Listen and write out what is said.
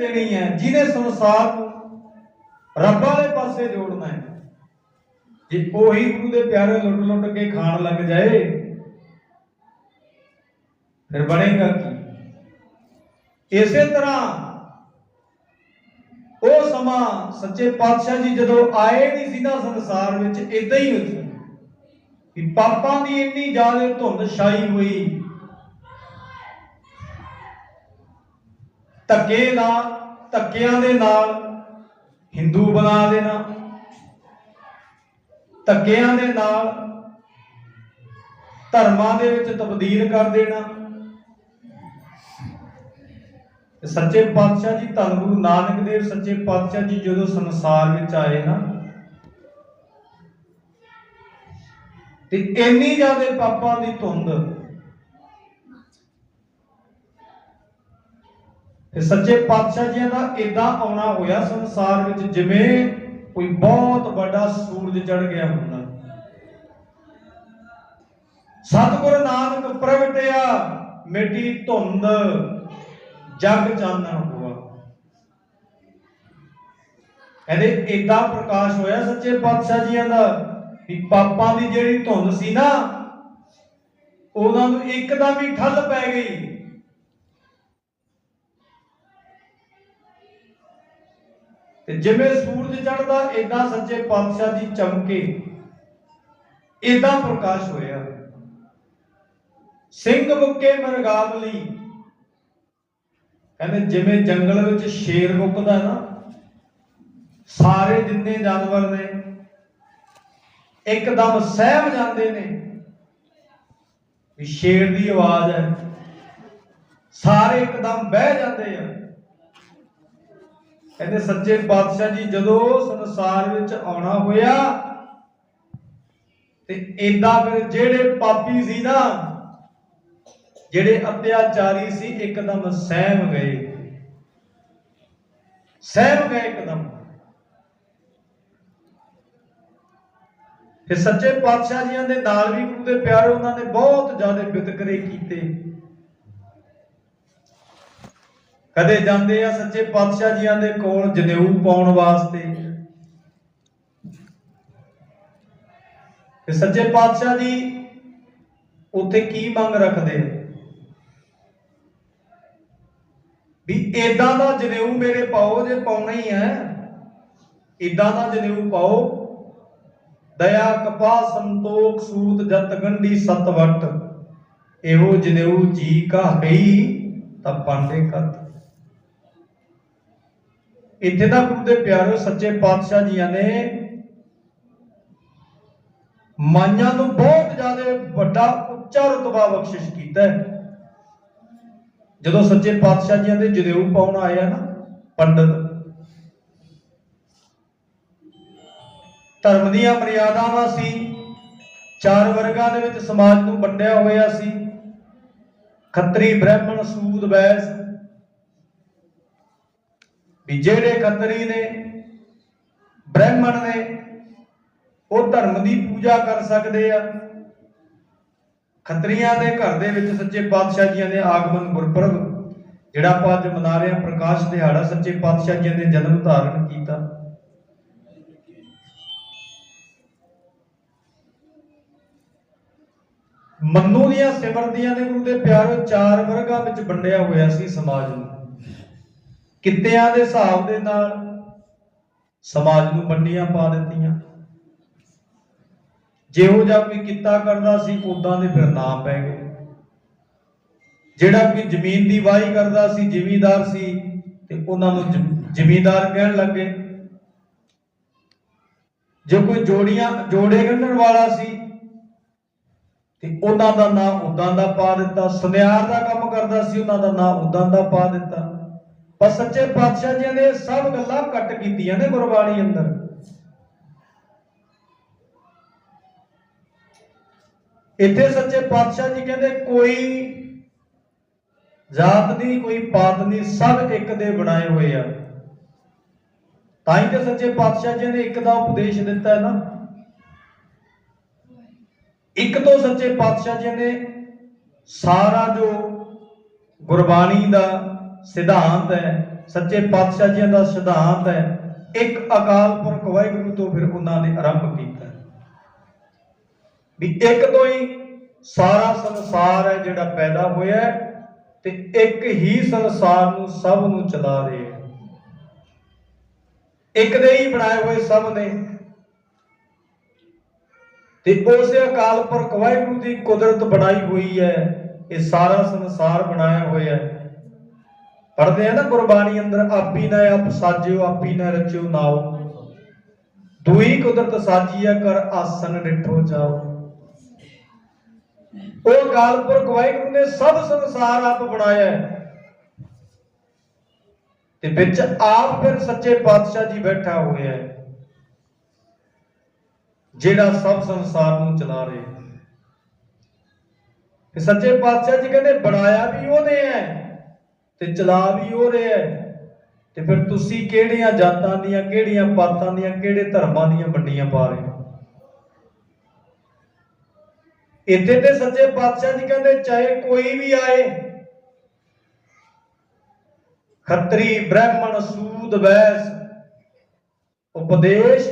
ਦੇਣੀ ਹੈ, ਜਿਹਨੇ ਸੰਸਾਰ ਨੂੰ ਰੱਬ ਵਾਲੇ ਪਾਸੇ ਜੋੜਨਾ ਹੈ। ਜੇ ਉਹੀ ਗੁਰੂ ਦੇ ਪਿਆਰੇ ਲੁੱਟ ਲੁੱਟ ਕੇ ਖਾਣ ਲੱਗ ਜਾਏ, ਫਿਰ ਬਣੇਗਾ ਕੀ? ਇਸੇ ਤਰ੍ਹਾਂ ਉਹ ਸਮਾਂ ਸੱਚੇ ਪਾਤਸ਼ਾਹ ਜੀ ਜਦੋਂ ਆਏ ਨਹੀਂ ਸੀ ਨਾ ਸੰਸਾਰ ਵਿੱਚ ਇਦਾਂ ਹੀ ਹੋਈ ਸੀ ਕਿ ਪਾਪਾਂ ਦੀ ਇੰਨੀ ਜ਼ਿਆਦਾ ਧੁੰਦ ਛਾਈ ਹੋਈ। ਧੱਕੇ ਨਾਲ ਧੱਕਿਆਂ ਦੇ ਨਾਲ ਹਿੰਦੂ ਬਣਾ ਦੇਣਾ। ਧੱਕਿਆਂ ਦੇ ਨਾਲ ਧਰਮਾਂ ਦੇ ਵਿੱਚ ਤਬਦੀਲ ਕਰ ਦੇਣਾ। ਸੱਚੇ ਪਾਤਸ਼ਾਹ ਜੀ ਧੰਨ ਗੁਰੂ ਨਾਨਕ ਦੇਵ ਸੱਚੇ ਪਾਤਸ਼ਾਹ ਜੀ ਜਦੋਂ ਸੰਸਾਰ ਵਿੱਚ ਆਏ ਨਾ, ਤੇ ਇੰਨੀ ਜ਼ਿਆਦਾ ਪਾਪਾਂ ਦੀ ਧੁੰਦ ਤੇ ਸੱਚੇ ਪਾਤਸ਼ਾਹ ਜੀ ਦਾ ਇਦਾਂ ਆਉਣਾ ਹੋਇਆ ਸੰਸਾਰ ਵਿੱਚ ਜਿਵੇਂ ਕੋਈ ਬਹੁਤ ਵੱਡਾ ਸੂਰਜ ਚੜ ਗਿਆ ਹੁੰਦਾ। ਸਤਿਗੁਰ ਨਾਨਕ ਪ੍ਰਗਟਿਆ, ਮਿੱਟੀ ਧੁੰਦ, ਜਗ ਚਾਨਣ ਹੋਆ। ਕਹਿੰਦੇ ਇਦਾਂ ਪ੍ਰਕਾਸ਼ ਹੋਇਆ ਸੱਚੇ ਪਾਤਸ਼ਾਹ ਜੀਆਂ ਦਾ ਵੀ ਪਾਪਾਂ ਦੀ ਜਿਹੜੀ ਧੁੰਦ ਸੀ ਨਾ, ਉਹਨਾਂ ਨੂੰ ਇੱਕਦਮ ਹੀ ਠੱਲ ਪੈ ਗਈ। ਤੇ ਜਿਵੇਂ ਸੂਰਜ ਚੜਦਾ ਇਦਾਂ ਸੱਚੇ ਪਾਤਸ਼ਾਹ ਜੀ ਚਮਕੇ। ਇਦਾਂ ਪ੍ਰਕਾਸ਼ ਹੋਇਆ। ਸਿੰਘ ਮੁੱਕੇ ਮਰਗਾਵਲੀ ਕਹਿੰਦੇ ਜਿਵੇਂ ਜੰਗਲ ਵਿੱਚ ਸ਼ੇਰ ਮੁੱਕਦਾ ਨਾ, ਸਾਰੇ ਜਿੰਨੇ ਜਾਨਵਰ ਨੇ, ਇੱਕਦਮ ਸਹਿਮ ਜਾਂਦੇ ਨੇ ਵੀ ਸ਼ੇਰ ਦੀ ਆਵਾਜ਼ ਹੈ। ਸਾਰੇ ਇੱਕਦਮ ਬਹਿ ਜਾਂਦੇ ਆ। ਕਹਿੰਦੇ ਸੱਚੇ ਪਾਤਸ਼ਾਹ ਜੀ, ਜਦੋਂ ਸੰਸਾਰ ਵਿੱਚ ਆਉਣਾ ਹੋਇਆ, ਤੇ ਏਦਾਂ ਫਿਰ ਜਿਹੜੇ ਪਾਪੀ ਸੀ ਨਾ, ਜਿਹੜੇ ਅਤਿਆਚਾਰੀ ਸੀ, ਇੱਕਦਮ ਸਹਿਮ ਗਏ। ਸਹਿਮ ਗਏ ਇੱਕਦਮ। ਫਿਰ ਸੱਚੇ ਪਾਤਸ਼ਾਹ ਜੀਆਂ ਦੇ ਨਾਲ ਵੀ ਗੁਰੂ ਦੇ ਪਿਆਰੇ, ਉਹਨਾਂ ਨੇ ਬਹੁਤ ਜ਼ਿਆਦਾ ਵਿਤਕਰੇ ਕੀਤੇ। ਕਦੇ ਜਾਂਦੇ ਆ ਸੱਚੇ ਪਾਤਸ਼ਾਹ ਜੀਆਂ ਦੇ ਕੋਲ ਜਨੇਊ ਪਾਉਣ ਵਾਸਤੇ। ਤੇ ਸੱਚੇ ਪਾਤਸ਼ਾਹ ਜੀ ਉੱਥੇ ਕੀ ਮੰਗ ਰੱਖਦੇ? ਵੀ ਇਦਾਂ ਦਾ ਜਨੇਊ ਮੇਰੇ ਪਾਓ ਜੇ ਪਾਉਣਾ ਹੀ ਹੈ ਇਦਾਂ ਦਾ ਜਨੇਊ ਪਾਓ। ਦਇਆ ਕਪਾ ਸੰਤੋਖ, ਸੂਤ, ਜਤ, ਗੰਢੀ, ਸਤਵਟ। ਇਹੋ ਜਨੇਊ ਜੀ ਕਾ ਗਈ ਤਾਂ ਪਾਂਡੇ ਕਤ। ਇੱਥੇ ਦਾ ਗੁਰੂ ਦੇ ਪਿਆਰੋ ਸੱਚੇ ਪਾਤਸ਼ਾਹ ਜੀਆਂ ਨੇ ਮਾਈਆਂ ਨੂੰ ਬਹੁਤ ਜ਼ਿਆਦਾ ਵੱਡਾ ਉੱਚਾ ਰਤਬਾ ਬਖਸ਼ਿਸ਼ ਕੀਤਾ ਜਦੋਂ ਸੱਚੇ ਪਾਤਸ਼ਾਹ ਜੀਆਂ ਦੇ ਜਨੇਊ ਪਾਉਣ ਆਇਆ ਨਾ ਪੰਡਤ, ਧਰਮ ਦੀਆਂ ਮਰਿਆਦਾਵਾਂ ਸੀ, ਚਾਰ ਵਰਗਾਂ ਦੇ ਵਿੱਚ ਸਮਾਜ ਨੂੰ ਵੰਡਿਆ ਹੋਇਆ ਸੀ, ਖੱਤਰੀ ਬ੍ਰਾਹਮਣ ਸੂਦ ਵੈਸ ਵੀ ਜਿਹੜੇ ਖੱਤਰੀ ਨੇ, ਬ੍ਰਾਹਮਣ ਨੇ, ਉਹ ਧਰਮ ਦੀ ਪੂਜਾ ਕਰ ਸਕਦੇ ਆ। ਖੱਤਰੀਆਂ ਦੇ ਘਰ ਦੇ ਵਿੱਚ ਸੱਚੇ ਪਾਤਸ਼ਾਹ ਜੀਆਂ ਦੇ ਆਗਮਨ ਗੁਰਪੁਰਬ, ਜਿਹੜਾ ਆਪਾਂ ਅੱਜ ਮਨਾ ਰਹੇ ਹਾਂ, ਪ੍ਰਕਾਸ਼ ਦਿਹਾੜਾ ਸੱਚੇ ਪਾਤਸ਼ਾਹ ਜੀਆਂ ਦੇ ਜਨਮ ਧਾਰਨ ਕੀਤਾ। ਮੰਨੂ ਦੀਆਂ ਸਿਮਰਦੀਆਂ ਦੇ ਗੁਰੂ ਦੇ ਪਿਆਰੋ ਚਾਰ ਵਰਗਾਂ ਵਿੱਚ ਵੰਡਿਆ ਹੋਇਆ ਸੀ ਸਮਾਜ ਨੂੰ। ਕਿੱਤਿਆਂ ਦੇ ਹਿਸਾਬ ਦੇ ਨਾਲ ਸਮਾਜ ਨੂੰ ਵੰਡੀਆਂ ਪਾ ਦਿੱਤੀਆਂ। ਜਿਹੋ ਜਿਹਾ ਕੋਈ ਕਿੱਤਾ ਕਰਦਾ ਸੀ ਉਦਾਂ ਦੇ ਫਿਰ ਨਾਮ ਪੈ ਗਏ। ਜਿਹੜਾ ਕੋਈ ਜ਼ਮੀਨ ਦੀ ਵਾਹੀ ਕਰਦਾ ਸੀ, ਜਿਮੀਦਾਰ ਸੀ, ਤੇ ਉਹਨਾਂ ਨੂੰ ਜ਼ਿਮੀਦਾਰ ਕਹਿਣ ਲੱਗੇ। ਜੇ ਕੋਈ ਜੋੜੀਆਂ, ਜੋੜੇ ਗੰਢਣ ਵਾਲਾ ਸੀ, ਤੇ ਉਹਨਾਂ ਦਾ ਨਾਮ ਉਦਾਂ ਦਾ ਪਾ ਦਿੱਤਾ। ਸੁਨਿਆਰ ਦਾ ਕੰਮ ਕਰਦਾ ਸੀ, ਉਹਨਾਂ ਦਾ ਨਾਮ ਉਦਾਂ ਦਾ ਪਾ ਦਿੱਤਾ। ਪਰ ਸੱਚੇ ਪਾਤਸ਼ਾਹ ਜੀ ਨੇ ਸਭ ਗੱਲਾਂ ਕੱਟ ਕੀਤੀਆਂ ਨੇ ਗੁਰਬਾਣੀ ਅੰਦਰ। ਇੱਥੇ ਸੱਚੇ ਪਾਤਸ਼ਾਹ ਜੀ ਕਹਿੰਦੇ, ਕੋਈ ਜਾਤ ਨਹੀਂ, ਕੋਈ ਪਾਤ ਨਹੀਂ, ਸਭ ਇੱਕ ਦੇ ਬਣਾਏ ਹੋਏ ਆ। ਤਾਂ ਹੀ ਤੇ ਸੱਚੇ ਪਾਤਸ਼ਾਹ ਜੀ ਨੇ ਇੱਕ ਦਾ ਉਪਦੇਸ਼ ਦਿੱਤਾ ਹੈ ਨਾ। ਇੱਕ ਤੋਂ ਸੱਚੇ ਪਾਤਸ਼ਾਹ ਜੀ ਨੇ ਸਾਰਾ ਜੋ ਗੁਰਬਾਣੀ ਦਾ ਸਿਧਾਂਤ ਹੈ, ਸੱਚੇ ਪਾਤਸ਼ਾਹ ਜੀਆਂ ਦਾ ਸਿਧਾਂਤ ਹੈ, ਇੱਕ ਅਕਾਲ ਪੁਰਖ ਵਾਹਿਗੁਰੂ ਤੋਂ ਫਿਰ ਉਹਨਾਂ ਨੇ ਆਰੰਭ ਕੀਤਾ। ਵੀ ਇੱਕ ਤੋਂ ਹੀ ਸਾਰਾ ਸੰਸਾਰ ਹੈ ਜਿਹੜਾ ਪੈਦਾ ਹੋਇਆ ਤੇ ਇੱਕ ਹੀ ਸੰਸਾਰ ਨੂੰ ਸਭ ਨੂੰ ਚਲਾ ਰਿਹਾ ਇੱਕ ਦੇ ਹੀ ਬਣਾਏ ਹੋਏ ਸਭ ਨੇ। ਤੇ ਉਸੇ ਅਕਾਲ ਪੁਰਖ ਵਾਹਿਗੁਰੂ ਦੀ ਕੁਦਰਤ ਬਣਾਈ ਹੋਈ ਹੈ, ਇਹ ਸਾਰਾ ਸੰਸਾਰ ਬਣਾਇਆ ਹੋਇਆ ਹੈ। ਪੜਦੇ ਆ ਨਾ ਗੁਰਬਾਣੀ ਅੰਦਰ, ਆਪੀ ਨਾ ਆਪ ਸਾਜਿਓ, ਆਪੀ ਨਾ ਰਚਿਓ ਨਾਓ ਦੂਈ ਕੁਦਰਤ ਸਾਜੀਆ ਕਰ ਆਸਨ ਡਿਠੋ ਜਾਓ ਉਹ ਅਕਾਲ ਪੁਰਖ ਵਾਹਿਗੁਰੂ ਨੇ ਸਭ ਸੰਸਾਰ ਆਪ ਬਣਾਇਆ ਤੇ ਵਿੱਚ ਆਪ ਫਿਰ ਸੱਚੇ ਪਾਤਸ਼ਾਹ ਜੀ ਬੈਠਾ ਹੋਇਆ ਹੈ, ਜਿਹੜਾ ਸਭ ਸੰਸਾਰ ਨੂੰ ਚਲਾ ਰਿਹਾ ਤੇ ਸੱਚੇ ਪਾਤਸ਼ਾਹ ਜੀ ਕਹਿੰਦੇ, ਬਣਾਇਆ ਵੀ ਉਹਨੇ ਹੈ। ਤੇ ਚਲਾ ਵੀ ਉਹ ਰਿਹਾ ਤੇ ਫਿਰ ਤੁਸੀਂ ਕਿਹੜੀਆਂ ਜਾਤਾਂ ਦੀਆਂ, ਕਿਹੜੀਆਂ ਪਾਤਾਂ ਦੀਆਂ, ਕਿਹੜੇ ਧਰਮਾਂ ਦੀਆਂ ਵੰਡੀਆਂ ਪਾ ਰਹੇ ਹੋ? ਇੱਥੇ ਤੇ ਸੱਚੇ ਪਾਤਸ਼ਾਹ ਜੀ ਕਹਿੰਦੇ, ਚਾਹੇ ਕੋਈ ਵੀ ਆਏ, ਖੱਤਰੀ ਬ੍ਰਾਹਮਣ, ਸੂਦ, ਵੈਸ, ਉਪਦੇਸ਼